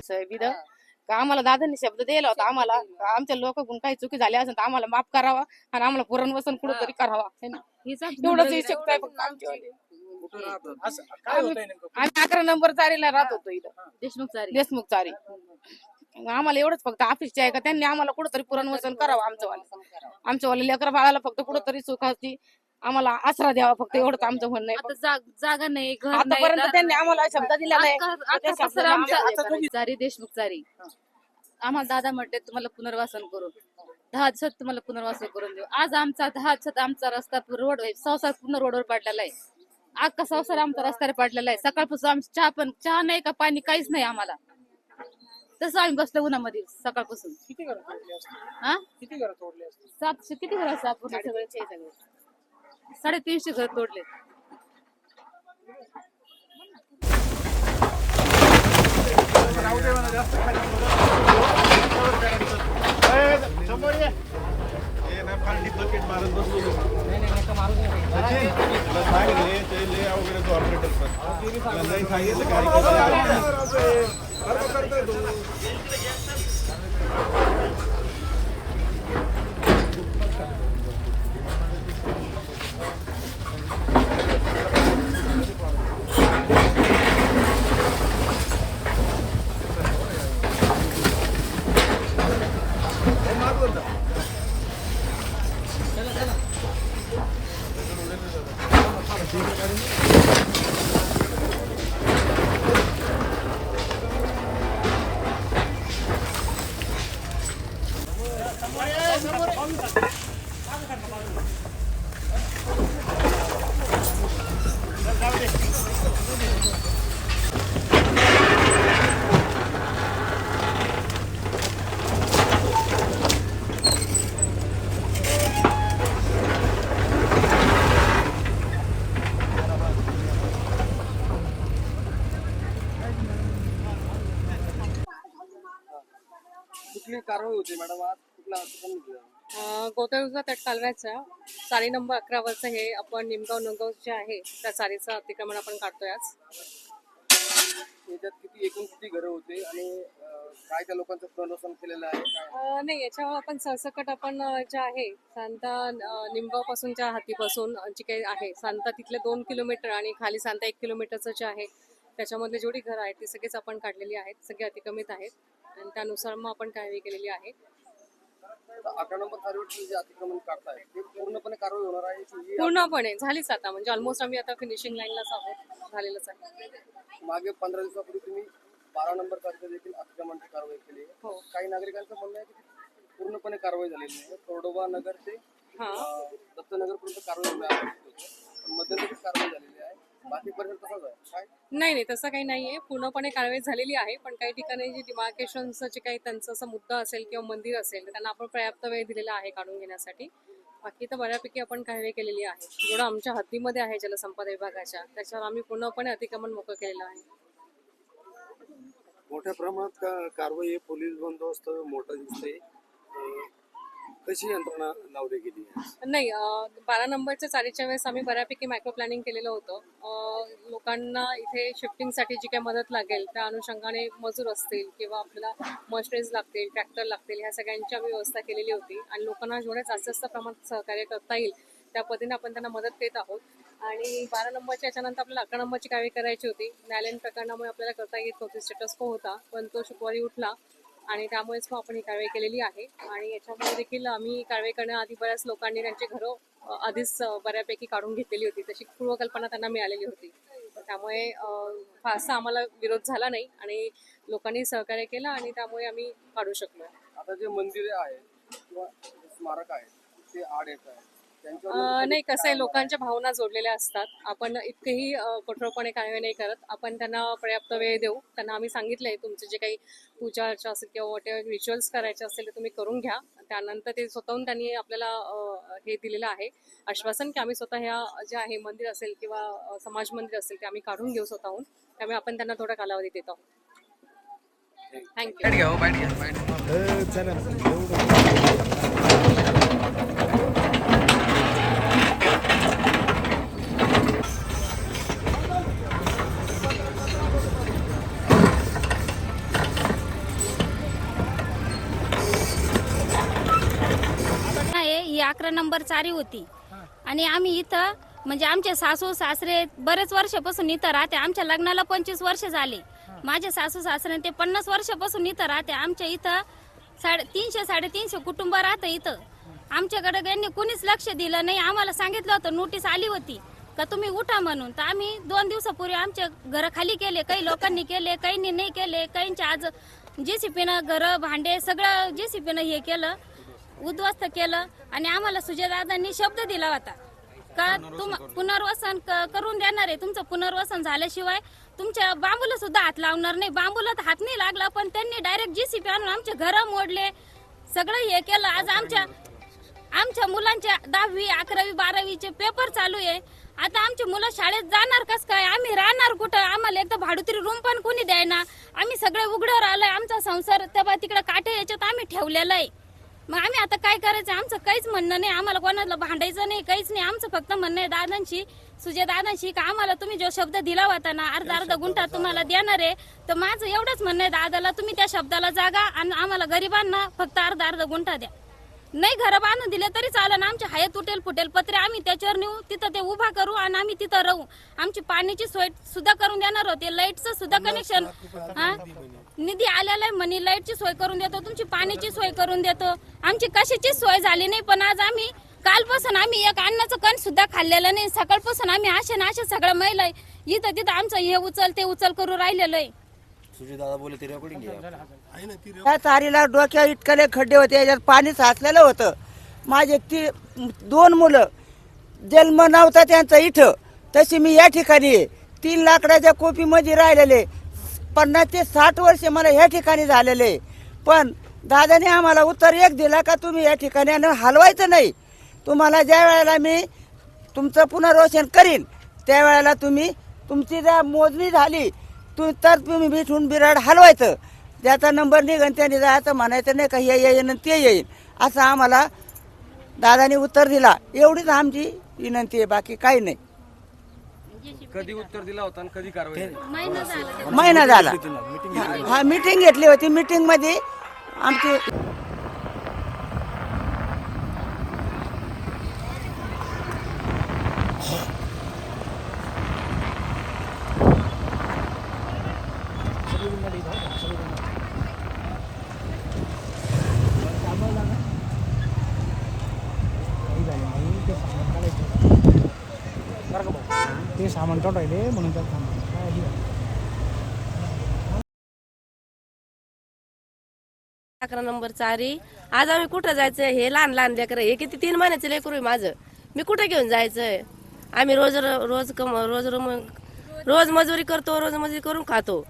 साहेब इथं का आम्हाला दादांनी शब्द दिला होता आम्हाला? आमच्या लोकांकडून काही चुकी झाली असेल तर आम्हाला माफ करावा आणि आम्हाला पुरण वसन करावा है एवढंच आहे फक्त आमच्यावाले. कुठं काय होतंय नेमकं आम्ही अकरा नंबर चारीला राहत होतो इथं. देशमुख चारी. देशमुख चारी. आम्हाला एवढंच फक्त ऑफिसचे आहे का? त्यांनी आम्हाला कुठंतरी पुरण वसन करावं आमचं वाला आमच्या वाला लेकर बाळाला फक्त कुठंतरी सुखाची आम्हाला आसरा द्यावा फक्त एवढंच आमचं म्हणणं आहे आता जाग- जागा नाही घर नाही आतापर्यंत त्यांनी आम्हाला शब्द दिलेला आहे अख्खा- त्या अख्खा शब्दाला पसारा आमचा- आम्हाला हे करायचं. चारी देशमुख चारी आम्हाला दादा म्हणते तुम्हाला पुनर्वासन करू दहा दिवसात तुम्हाला पुनर्वासन करून देऊ. आज आमचा दहा दिवसात आमचा रस्ता रोड संसार पूर्ण रोडवर पडलेला आहे. अख्खा संसार आमचा रस्त्यावर पडलेला आहे. सकाळपासून आमची चहा पण चहा नाही का पाणी काहीच नाही आम्हाला. तसं आम्ही बसलो उन्हामध्ये सकाळपासून. किती घरं तोडली असतील? हा? किती घरं तोडली असतील? सातशे किती घर असतात पूर्ण सगळे साडेतीनशे घर तोडले. राहू कारवाई होती मॅडम? आज कुठला केलं? गोदावरीचा तट कालव्याचा. चारी नंबर अकरावरचं हे आपण निमगाव नगाव जे आहे त्या चारीचं अतिक्रमण आपण काढतोय आज. याच्यात किती एकूण किती घरं होते आणि अं, काय त्या लोकांचं पुनर्वसन केलेलं आहे? काय? अं, नाही याच्यावर आपण सरसकट आपण अं, जे आहे सांता निमगाव पासूनच्या हातीपासून जे काही आहे सांता तिथले दोन किलोमीटर आणि खाली सांता एक किलोमीटरचं जे आहे त्याच्यामधले जेवढी घरं आहेत ती सगळीच आपण काढलेली आहेत सगळे अतिक्रमित आहेत. आणि त्यानुसार मग आपण कारवाई केलेली आहे. अकरा नंबर जे अतिक्रमण काढताय ते पूर्णपणे कारवाई होणार आहे की ही पूर्णपणे झालीच आता. म्हणजे ऑलमोस्ट आम्ही आता फिनिशिंग लाईनलाच आहोत. झालेलंच आहे. मागे पंधरा दिवसापूर्वी तुम्ही बारा नंबर कारच्या देखील अतिक्रमणची कारवाई केली. आहे हो. काही नागरिकांचं म्हणणं आहे की पूर्णपणे कारवाई झालेली नाही. तोडोबा नगर ते हां. अं, दत्तनगरपर्यंत कारवाई होणार आहे. मध्यंतरी कारवाई झालेली आहे. बाकी पर्यंत तसंच आहे. काय? नाही नाही तसं काही नाहीये. पूर्णपणे कारवाई झालेली आहे पण काही ठिकाणी जे डिमार्केशनचं जे काही त्यांचं असं मुद्दा असेल किंवा मंदिर असेल तर त्यांना आपण पर्याप्त वेळ दिलेला आहे काढून घेण्यासाठी. बाकी तर बऱ्यापैकी आपण कारवाई केलेली आहे. जेवढं आमच्या हद्दीमध्ये आहे जलसंपदा विभागाच्या त्याच्यावर आम्ही पूर्णपणे अतिक्रमण मोकळं केलेलं आहे. मोठ्या प्रमाणात का कारवाई पोलीस बंदोबस्त मोठा दिसते. तशी यंत्रणा लावली गेली नाही बारा नंबरच्या चालीच्या वेळेस आम्ही बऱ्यापैकी मायक्रो प्लॅनिंग केलेलं होतं. लोकांना इथे शिफ्टिंगसाठी जी काही मदत लागेल त्या अनुषंगाने मजूर असतील किंवा आपल्याला मशनरीज लागतील ट्रॅक्टर लागतील ह्या सगळ्यांची आम्ही व्यवस्था केलेली होती. आणि लोकांना जेवढ्या जास्त जास्त प्रमाणात सहकार्य करता येईल त्या पद्धतीने आपण त्यांना मदत देत आहोत. आणि बारा नंबरच्या याच्यानंतर आपल्याला अकरा नंबरची कारवाई करायची होती. न्यायालयीन प्रकरणामुळे आपल्याला करता येत नव्हती स्टेटस को होता. पण तो शुक्रवारी उठला. आणि त्यामुळेच मग आपण ही कारवाई केलेली आहे. आणि याच्यामुळे देखील आम्ही कारवाई करण्याआधी बऱ्याच लोकांनी त्यांचे घरं आधीच बऱ्यापैकी काढून घेतलेली होती. तशी पूर्वकल्पना त्यांना मिळालेली होती. त्यामुळे फारसा आम्हाला विरोध झाला नाही आणि लोकांनी सहकार्य केलं आणि त्यामुळे आम्ही काढू शकलो. आता जे मंदिरे आहेत किंवा स्मारक आहेत ते आड येत आहे नाही कसं आहे लोकांच्या भावना जोडलेल्या असतात. आपण इतकेही कठोरपणे कारवाई नाही करत. आपण त्यांना पर्याप्त वेळ देऊ. त्यांना आम्ही सांगितलंय तुमचे जे काही पूजा अर्चा असेल किंवा वॉट रिच्युअल्स करायचे असेल ते तुम्ही करून घ्या. त्यानंतर ते स्वतःहून त्यांनी आपल्याला हे दिलेलं आहे. आश्वासन की आम्ही स्वतः ह्या जे आहे मंदिर असेल किंवा समाज मंदिर असेल ते आम्ही काढून घेऊ स्वतःहून. त्यामुळे आपण त्यांना थोडा कालावधी देत आहोत. थँक्यू ही अकरा नंबर चारी होती. आणि आम्ही इथं म्हणजे आमचे सासू सासरे बरेच वर्षापासून इथं राहते. आमच्या लग्नाला पंचवीस वर्ष झाले. माझे सासू सासरे ते पन्नास वर्षापासून इथं राहते. आमच्या इथं साडे तीनशे साडेतीनशे कुटुंब राहतं इथं. आमच्याकडे यांनी कुणीच लक्ष दिलं नाही. आम्हाला सांगितलं होतं नोटीस आली होती. का तुम्ही उठा म्हणून. तर आम्ही दोन दिवसापूर्वी आमचे घर खाली केले. काही लोकांनी केले काहींनी नाही केले. काहींच्या आज जेसीपीनं घर भांडे सगळं जेसीपीनं हे केलं. उद्ध्वस्त केलं आणि आम्हाला सुजयदादांनी शब्द दिला होता. का तुम पुनर्वसन करून देणार आहे. तुमचं पुनर्वसन झाल्याशिवाय तुमच्या बांबूला सुद्धा हात लावणार नाही. बांबूला तर हात नाही लागला पण त्यांनी डायरेक्ट जीसीपी आणून आमचे घर मोडले. सगळं हे केलं. आज आमच्या आमच्या मुलांच्या दहावी अकरावी बारावीचे पेपर चालू आहे. आता आमची मुलं शाळेत जाणार कस काय? आम्ही राहणार कुठं? आम्हाला एकदा भाडुतरी रूम पण कोणी द्यायना. आम्ही सगळे उघड्यावर आलोय आमचा संसार तेव्हा तिकडे काटे याच्यात आम्ही ठेवलेला आहे. मग आम्ही आता काय करायचं? आमचं काहीच म्हणणं नाही. आम्हाला कोणाला भांडायचं नाही काहीच नाही. आमचं फक्त म्हणणं आहे दादांशी सुजय दादांशी का आम्हाला तुम्ही जो शब्द दिला होता ना अर्धा अर्धा गुंठा तुम्हाला देणार आहे तर माझं एवढंच म्हणणं आहे दादाला तुम्ही त्या शब्दाला जागा आणि आम्हाला गरिबांना फक्त अर्धा अर्धा गुंठा द्या. नाही घर बांधून दिले तरी चालेल. आमचे हाय तुटेल फुटेल पत्रे आम्ही त्याच्यावर नेऊ. तिथं ते उभा करू आणि आम्ही तिथं राहू. आमची पाण्याची सोय सुद्धा करून देणार होते. लाईटचं सुद्धा कनेक्शन हा? निधी आलेला आहे म्हणे लाईटची सोय करून देतो. तुमची पाण्याची सोय करून देतो. आमची कशाची सोय झाली नाही. पण आज आम्ही कालपासून आम्ही एक अन्नाचं कण सुद्धा खाल्लेलं नाही. सकाळपासून आम्ही असे ना सगळं महिला आहे. इथं तिथं आमचं हे उचल ते उचल करू राहिलेलं आहे. सुजयदादा बोले ते रेकॉर्डिंग त्या तारीला डोक्या इतकले खड्डे होते याच्यात पाणी साचलेलं होतं. माझे ती दोन मुलं जन्म नव्हता त्यांचा इथं. तशी मी या ठिकाणी आहे. तीन लाकडाच्या कोपीमध्ये राहिलेले. पन्नास ते साठ वर्ष मला ह्या ठिकाणी झालेले पण दादाने आम्हाला उत्तर एक दिला का तुम्ही या ठिकाणी आणि हलवायचं नाही. तुम्हाला ज्या वेळेला मी तुमचं पुनर्वसन करीन त्यावेळेला तुम्ही तुमची जर मोजणी झाली तु तर तुम्ही मिठून बिराड हलवायचं. ज्याचा नंबर निघन त्याने जायचं म्हणायचं नाही का हे येईन ते येईन. असं आम्हाला दादाने उत्तर दिला. एवढीच आमची विनंती आहे बाकी काही नाही. कधी उत्तर दिला होता आणि कधी कारवाई झाली? महिना झाला. महिना झाला. हा मीटिंग घेतली होती. मीटिंगमध्ये आमची ते सामान राहिले म्हणून त्याला थांबा. अकरा नंबर चारी. आज आम्ही कुठं जायचं हे लहान लहान लेकर. हे किती तीन महिन्याचं लेकरू आहे माझं. मी कुठं घेऊन जायचंय? आम्ही रोज रोज कम रोज रोज मजुरी करतो रोज मजुरी करून खातो.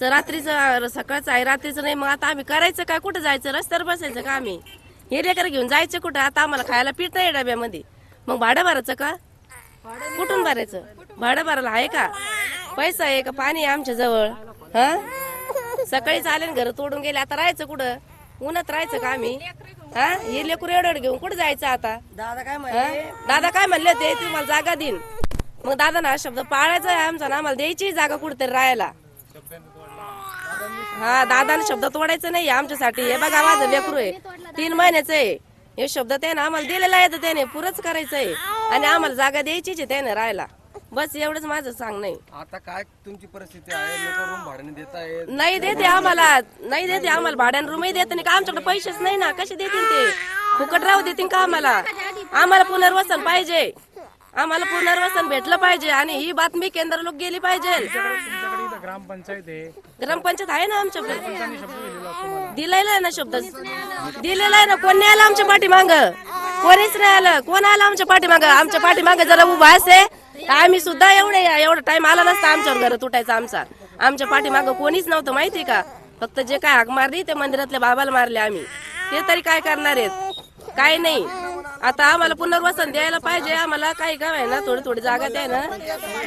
रात्रीचं सकाळचं आहे रात्रीचं नाही. मग आता आम्ही करायचं काय? कुठं जायचं? रस्त्यावर बसायचं का आम्ही? हे लेकर घेऊन जायचं कुठं? आता आम्हाला खायला पीठ नाही डब्यामध्ये. मग भाडं भरायचं का? कुठून भरायचं? भाडं भरायला आहे का? पैसा आहे का? पाणी आहे आमच्या जवळ. हा? सकाळी चालेल घर तोडून गेले आता राहायचं कुठं? उन्हात राहायचं का आम्ही? हा? हे लेकरू एवढं घेऊन कुठं जायचं आता? दादा काय हा? दादा काय म्हणले होते? तुम्हाला जागा देईन. मग दादा ना हा शब्द पाळायचा आहे आमचा ना आम्हाला द्यायची जागा कुठेतरी राहायला. हा दादाने शब्द तोडायचं नाही आमच्यासाठी. हे बघा माझं लेकरू आहे. तीन महिन्याचं आहे. हे शब्द त्याने आम्हाला दिलेला आहे तर त्याने पुरंच करायचंय. आणि आम्हाला जागा द्यायचीच आहे त्याने राहायला. बस एवढंच माझं सांग नाही आता काय तुमची परिस्थिती आहे? लोक रूम भाड्याने देत आहेत. नाही देते आम्हाला. नाही देते आम्हाला. भाड्यानं रूमही देत नाही. का आमच्याकडे पैसेच नाही ना? कसे देतील ते? फुकट राहू देतील का आम्हाला? आम्हाला पुनर्वसन पाहिजे. आम्हाला पुनर्वसन भेटलं पाहिजे आणि ही बातमी केंद्र लोक गेली पाहिजे. तुमच्याकडे इथं ग्रामपंचायत आहे. ग्रामपंचायत आहे ना आमच्याकडे? दिलेला आहे ना शब्द? दिलेला आहे ना. कोण नाही आलं आमच्या पाठीमाग? कोणीच नाही आलं. कोण आलं आमच्या पाठीमाग? आमच्या पाठीमाग जरा उभा असे. तर आम्ही सुद्धा एवढे एवढा टाइम आला नसता आमच्यावर घर तुटायचा आमचा. आमच्या पाठीमाग कोणीच नव्हतं माहिती का? फक्त जे काय हाक मारली ते मंदिरातल्या बाबाला मारले आम्ही. ते तरी काय करणार आहेत? काय नाही. आता आम्हाला पुनर्वसन द्यायला पाहिजे. आम्हाला काही काम आहे ना थोडी थोडी जागा द्या ना.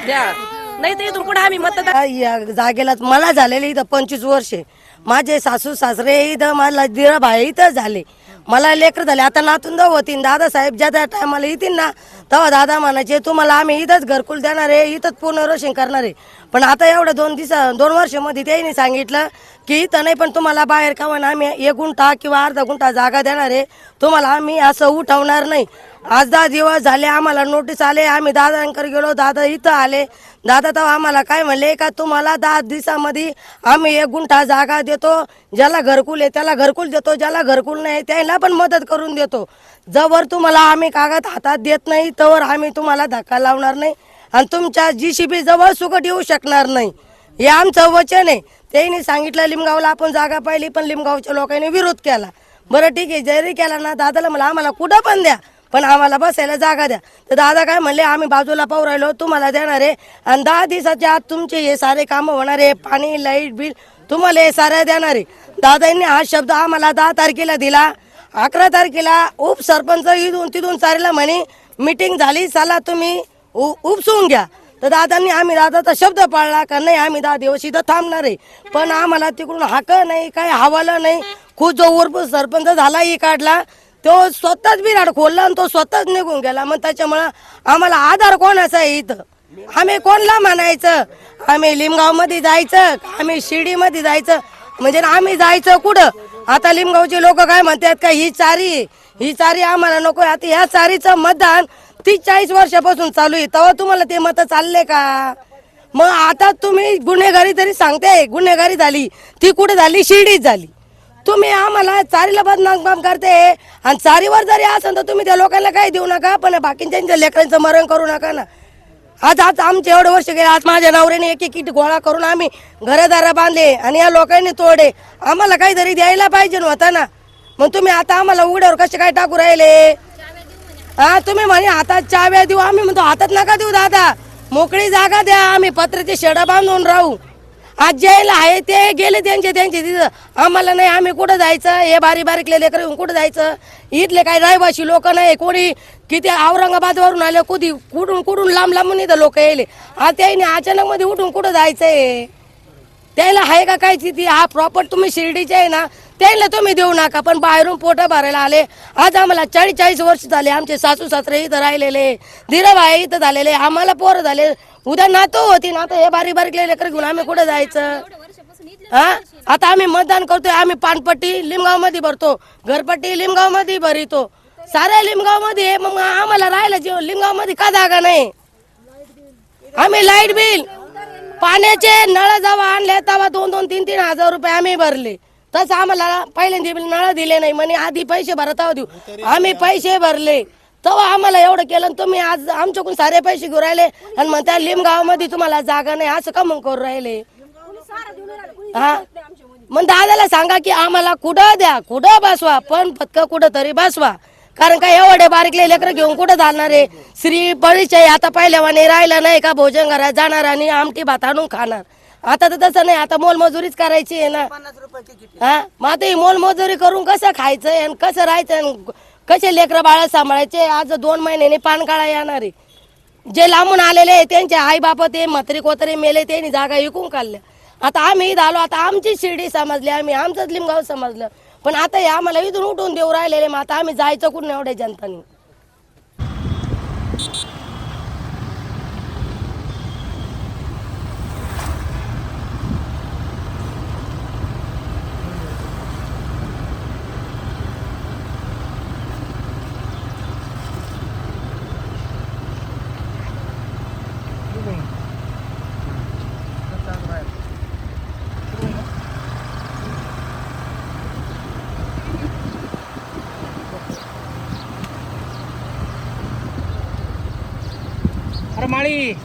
द्या. नाही तर इथून पुढे आम्ही मतदार या जागेला मला झालेले इथं पंचवीस वर्षे. माझे सासू सासरे इथं मला दिराभाई इथं झाले. मला लेकर झाले. आता नातून जाऊ होतीन. दादासाहेब ज्या त्या टायमाला येतील ना तेव्हा दादा म्हणायचे तुम्हाला आम्ही इथंच घरकुल देणार आहे इथंच पुनर्वसन करणार आहे. पण आता एवढं दोन दिवसा दोन वर्षामध्ये त्यांनी सांगितलं की इथं नाही पण तुम्हाला बाहेर का आम्ही एक गुंठा किंवा अर्धा गुंठा जागा देणार आहे. तुम्हाला आम्ही असं उठवणार नाही. आज दहा दिवस झाले आम्हाला नोटीस आले आम्ही दादांकडे गेलो दादा इथं आले. दादा तर आम्हाला काय म्हणले का तुम्हाला दहा दिवसामध्ये आम्ही एक गुंठा जागा देतो ज्याला घरकुल आहे त्याला घरकुल देतो ज्याला घरकुल नाही त्याला पण मदत करून देतो. जवळ तुम्हाला आम्ही कागद हातात देत नाही तवर आम्ही तुम्हाला धक्का लावणार नाही आणि तुमच्या जी सी बी जवळ सुकट येऊ शकणार नाही. हे आमचं वचन आहे. त्यांनी सांगितलं लिमगावला आपण जागा पाहिली पण लिमगावच्या लोकांनी विरोध केला. बरं ठीक आहे जरी केला ना दादाला मला आम्हाला कुठं पण द्या. पण आम्हाला बसायला जागा द्या. तर दादा काय म्हणले आम्ही बाजूला पाहू राहिलो तुम्हाला देणार आहे. आणि दहा दिवसाच्या आत तुमचे हे सारे कामं होणार आहे. पाणी लाइट बिल तुम्हाला हे सारे देणार आहे. दादांनी हा शब्द आम्हाला दहा तारखेला दिला. अकरा तारखेला उपसरपंच इथून तिथून चालेला म्हणे मिटिंग झाली चला तुम्ही उ- उपसून घ्या. तर दादांनी आम्ही दादाचा शब्द पाळला का नाही आम्ही दहा दिवस इथं थांबणार आहे. पण आम्हाला तिकडून हाक नाही काही हवालं नाही. खूप जो उर्फ सरपंच झाला ही काढला. तो स्वतःच बिराड खोलला आणि तो स्वतःच निघून गेला. मग त्याच्यामुळं आम्हाला आधार कोण आहे इथं? आम्ही कोणला म्हणायचं? आम्ही लिमगावमध्ये जायचं आम्ही शिर्डीमध्ये जायचं? म्हणजे आम्ही जायचं कुठं? आता लिमगावचे लोक काय म्हणतात का ही चारी ही चारी आम्हाला नको आता ह्या चारीचं मतदान तीस चाळीस वर्षापासून चालू आहे. तेव्हा तुम्हाला ते मत चालले का? मग आता तुम्ही गुन्हेगारी तरी सांगते गुन्हेगारी झाली ती कुठे झाली? शिर्डीत झाली. तुम्ही आम्हाला चारीला बदनाम करते. आणि चारीवर जरी असेल तर तुम्ही त्या लोकांना काही देऊ नका पण बाकीच्या लेकरांचं मरण करू नका ना. आज आज आमचे एवढे वर्ष गेले आज माझ्या नवऱ्याने एक एक किट गोळा करून आम्ही घरदारा बांधले आणि या लोकांनी तोडे. आम्हाला काहीतरी द्यायला पाहिजे होता ना. मग तुम्ही आता आम्हाला उघड्यावर कसे काय टाकू राहिले? हा तुम्ही म्हणे हातात चाव्या देऊ आम्ही. म्हणतो हातात नका देऊ दादा. मोकळी जागा द्या आम्ही. पत्राचे शेडा बांधून राहू. आज ज्याला आहे ते गेले त्यांचे त्यांचे तिथं. आम्हाला नाही आम्ही कुठं जायचं? हे बारीक बारीकले लेकर येऊन कुठं जायचं? इथले काही रहिवाशी लोक नाही कोणी किती औरंगाबादवरून आले कुठे कुठून कुठून लांब लांबून इथं लोक येले आज त्याने अचानक मध्ये उठून कुठं जायचंय? त्याला आहे का काय तिथे? हा प्रॉपर तुम्ही शिर्डीचे आहे ना त्यांना तुम्ही देऊ नका पण बाहेरून पोटं भरायला आले. आज आम्हाला चाळीस चाळीस वर्ष झाले आमचे सासू सासरे इथं राहिलेले धीराबाई इथं झालेले आम्हाला पोरं झाले. उद्या नातो होती नातं हे बारीक बारीक लेकर घेऊन आम्ही कुठं जायचं? हा? आता आम्ही मतदान करतोय आम्ही पानपट्टी लिमगावमध्ये भरतो. घरपट्टी लिमगावमध्ये भरितो. साऱ्या लिमगावमध्ये मग आम्हाला राहायला जीव लिमगावमध्ये का जागा नाही? आम्ही लाइट बिल पाण्याचे नळ जेव्हा आणले तेव्हा दोन दोन तीन तीन हजार रुपये आम्ही भरले. तसं आम्हाला पहिल्यांदा बिल नळ दिले नाही. म्हणे आधी पैसे भरत आहोत. देऊ आम्ही पैसे भरले. तेव्हा आम्हाला एवढं केलं आणि तुम्ही आज आमच्याकडून सारे पैसे घेऊन राहिले. आणि म्हणता लिमगावमध्ये तुम्हाला जागा नाही असं का मग करू राहिले? हा? मग दादाला सांगा की आम्हाला कुठं द्या कुठं बसवा पण फक्त कुठं तरी बसवा. कारण का एवढे बारीकले लेकर घेऊन कुठं चालणार आहे? श्री परिचय आता पहिल्यावाने राहिला नाही का भोजन घरात जाणार आणि आमटी भात आणून खाणार? आता तर तसं नाही आता मोलमजुरीच करायची आहे ना. हा? मग आता ही मोलमजुरी करून कसं खायचं आणि कसं राहायचं आणि कसे लेकरं बाळ सांभाळायचे आज दोन महिन्याने पान काळा येणार आहे. जे लांबून आलेले आहे, त्यांचे आई बाप ते म्हातारी कोतरे मेले त्यांनी जागा विकून काढल्या. आता आम्ही इथं आलो आता आमची शिर्डी समजली आम्ही आमचंच लिमगाव समजलं. पण आता हे आम्हाला इथून उठून देऊ राहिलेले मग आता आम्ही जायचं कुठून एवढ्या जनतानी? Tuwing. Armali.